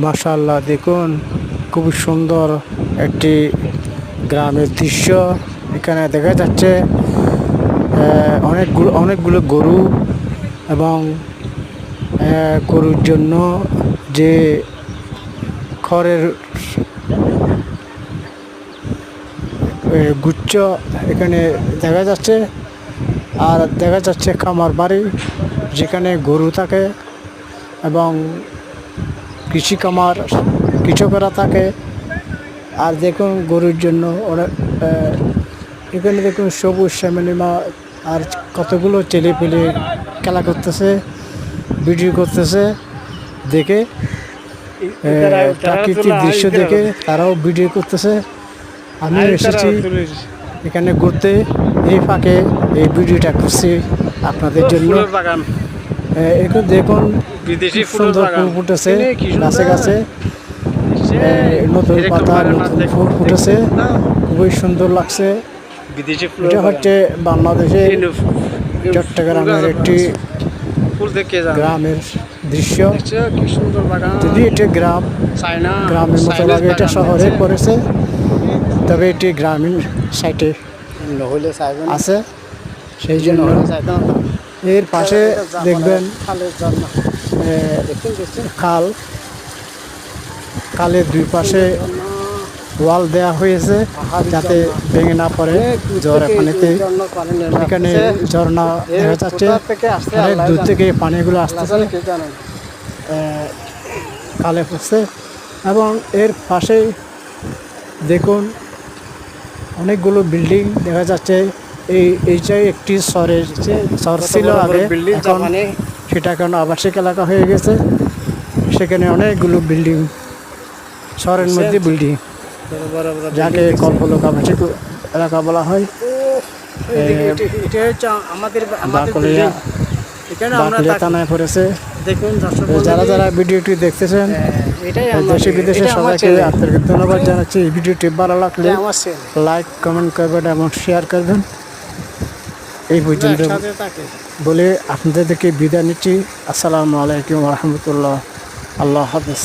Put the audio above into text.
মাশাল্লাহ দেখুন, খুবই সুন্দর একটি গ্রামের দৃশ্য। এখানে দেখা যাচ্ছে অনেকগুলো অনেকগুলো গরু এবং গরুর জন্য যে খড়ের গুচ্ছ এখানে দেখা যাচ্ছে, আর দেখা যাচ্ছে খামার বাড়ি, যেখানে গরু থাকে এবং কৃষি কামার কৃষকেরা থাকে। আর দেখুন গরুর জন্য আহ, এখানে দেখুন সবুজ শ্যামলিমা আর কতগুলো ছেলে পেলে খেলা করতেছে ভিডিও করতেছে দেখে প্রাকৃতিক দৃশ্য দেখে তারাও ভিডিও করতেছে। আমি এসেছি এখানে ঘুরতে এই ফাঁকে এই ভিডিওটা করছি আপনাদের জন্য। এখন দেখুন বিদেশি সুন্দর ফুল ফুটেছে। গাছে। গাছে নতুন পাতা নতুন ফুল ফুটেছে। খুবই সুন্দর লাগছে। বিদেশি ফুলের এটা হচ্ছে বাংলাদেশে চট্টগ্রামের একটি ফুল গ্রামের দৃশ্য। যদি এটি গ্রাম গ্রামের মতো লাগে এটা শহরে পড়েছে তবে এটি গ্রামীণ সাইটে আছে। সেই জন্য এর পাশে দেখবেন খাল। খালের দুই পাশে ওয়াল দেয়া হয়েছে যাতে ভেঙে না পড়ে জ্বর পানিতে। এখানে ঝর্ণা দেখা যাচ্ছে। অনেক দূর থেকে পানিগুলো আসতেছে। খালে পড়ছে। এবং এর পাশে দেখুন, অনেকগুলো বিল্ডিং দেখা যাচ্ছে। এই এইটাই একটি শহরের শহর ছিল আগে। এখন সেটা এখন আবাসিক এলাকা হয়ে গেছে। সেখানে অনেকগুলো বিল্ডিং শহরের মধ্যে বিল্ডিং যাকে কল্পলোক আবাসিক এলাকা বলা হয়। এটা হচ্ছে আমাদের আমাদের। থানায় পড়েছে। দেখুন যারা যারা ভিডিওটি দেখতেছেন হ্যাঁ, দেশে বিদেশে সবাইকে ছেলে। ধন্যবাদ জানাচ্ছি। এই ভিডিওটি ভালো লাগলে লাইক কমেন্ট করবেন এবং শেয়ার করবেন। এই পর্যন্ত বলে আপনাদেরকে বিদায় নিচ্ছি। আসসালামু আলাইকুম রহমতুল্লাহ। আল্লাহ হাফিজ।